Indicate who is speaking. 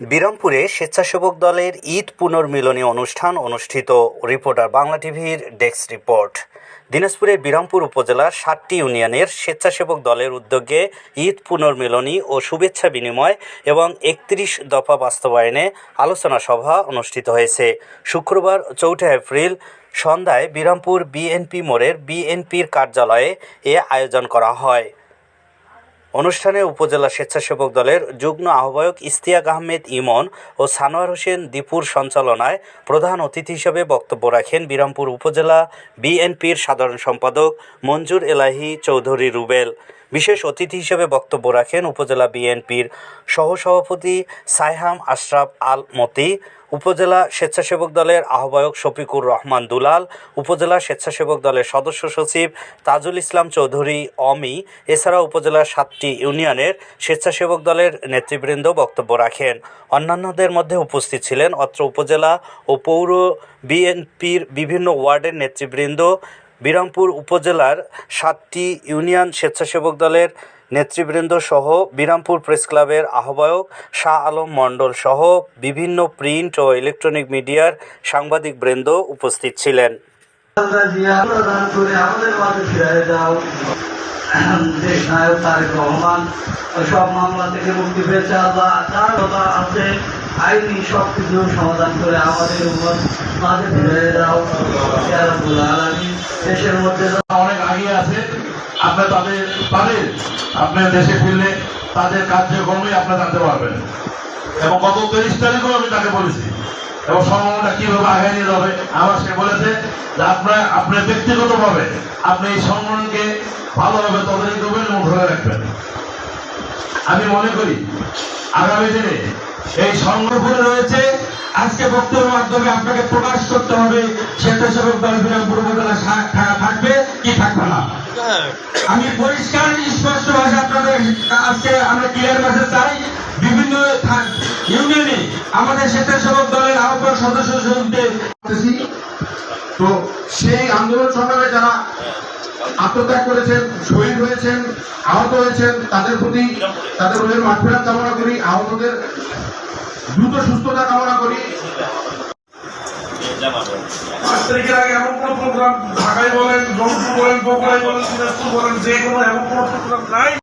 Speaker 1: বিরামপুরে স্বেচ্ছাসেবক দলের ঈদ পুনর্মিলনী অনুষ্ঠান অনুষ্ঠিত, রিপোর্টার বাংলা টিভির ডেস্ক রিপোর্ট। দিনাজপুরের বিরামপুর উপজেলার সাতটি ইউনিয়নের স্বেচ্ছাসেবক দলের উদ্যোগে ঈদ পুনর্মিলনী ও শুভেচ্ছা বিনিময় এবং একত্রিশ দফা বাস্তবায়নে আলোচনা সভা অনুষ্ঠিত হয়েছে। শুক্রবার চৌঠা এপ্রিল সন্ধ্যায় বিরামপুর বিএনপি মোড়ের বিএনপির কার্যালয়ে এ আয়োজন করা হয়। অনুষ্ঠানে উপজেলা স্বেচ্ছাসেবক দলের যুগ্ম আহ্বায়ক ইস্তিয়াক আহমেদ ইমন ও সানোয়ার হোসেন দীপুর সঞ্চালনায় প্রধান অতিথি হিসেবে বক্তব্য রাখেন বিরামপুর উপজেলা বিএনপির সাধারণ সম্পাদক মঞ্জুর এলাহি চৌধুরী রুবেল। বিশেষ অতিথি হিসেবে বক্তব্য রাখেন উপজেলা বিএনপির সহসভাপতি সাইহাম আশরাফ আল মতি উপজেলা স্বেচ্ছাসেবক দলের আহ্বায়ক শফিকুর রহমান দুলাল, উপজেলা স্বেচ্ছাসেবক দলের সদস্য সচিব তাজুল ইসলাম চৌধুরী অমি এছাড়া উপজেলার সাতটি ইউনিয়নের স্বেচ্ছাসেবক দলের নেতৃবৃন্দ বক্তব্য রাখেন। অন্যান্যদের মধ্যে উপস্থিত ছিলেন অত্র উপজেলা ও পৌর বিএনপির বিভিন্ন ওয়ার্ডের নেতৃবৃন্দ বিরামপুর উপজেলার সাতটি ইউনিয়ন স্বেচ্ছাসেবক দলের নেতৃবৃন্দ সহ বিরামপুর প্রেস ক্লাবের আহ্বায়ক শাহ আলম মণ্ডল সহ বিভিন্ন প্রিন্ট ও ইলেকট্রনিক মিডিয়ার সাংবাদিকবৃন্দ উপস্থিত ছিলেন।
Speaker 2: সমাধান করে আমাদের উপর ফিরে আলামিন। দেশের মধ্যে যারা
Speaker 3: অনেক আগে আছে আপনার তাদের তাদের আপনার দেশে ফিরলে তাদের কার্যক্রমে আপনার জানতে পারবেন। এবং গত তেইশ তারিখও আমি তাকে বলেছি। এবং সংগ্রামটা কীভাবে আগে নিয়ে যাবে আমার সে বলেছে যে আপনার আপনার ব্যক্তিগতভাবে আপনি এই সংগ্রামকে ভালোভাবে তদারকি করবেন এবং ধরে রাখবেন। আমি মনে করি, আগামী দিনে এই সংগঠন রয়েছে। আজকে বক্তব্যের মাধ্যমে আপনাকে প্রকাশ করতে হবে স্বেচ্ছাসেবক দল বিরামপুর আমি পরিষ্কার স্পষ্ট ভাষা আপনাদের আজকে আমরা ক্লিয়ার মেসেজ চাই, বিভিন্ন ইউনিয়নে আমাদের স্বেচ্ছাসেবক দলের আহ্বায়ক সদস্য
Speaker 4: তো সেই আন্দোলন সংগ্রামে যারা আত্মত্যাগ করেছেন, শহীদ হয়েছেন, আহত হয়েছেন, তাদের প্রতি তাদের রোহের মাঠফেরাত কামনা করি, আহতদের দ্রুত সুস্থতা কামনা করি।
Speaker 5: তারিখের আগে এমন কোনো প্রোগ্রাম ঢাকায় বলেন রংপুর বলেন, বগুড়ায় বলেন, দিনাজপুর বলেন, যে কোনো এমন কোনো প্রোগ্রাম নাই।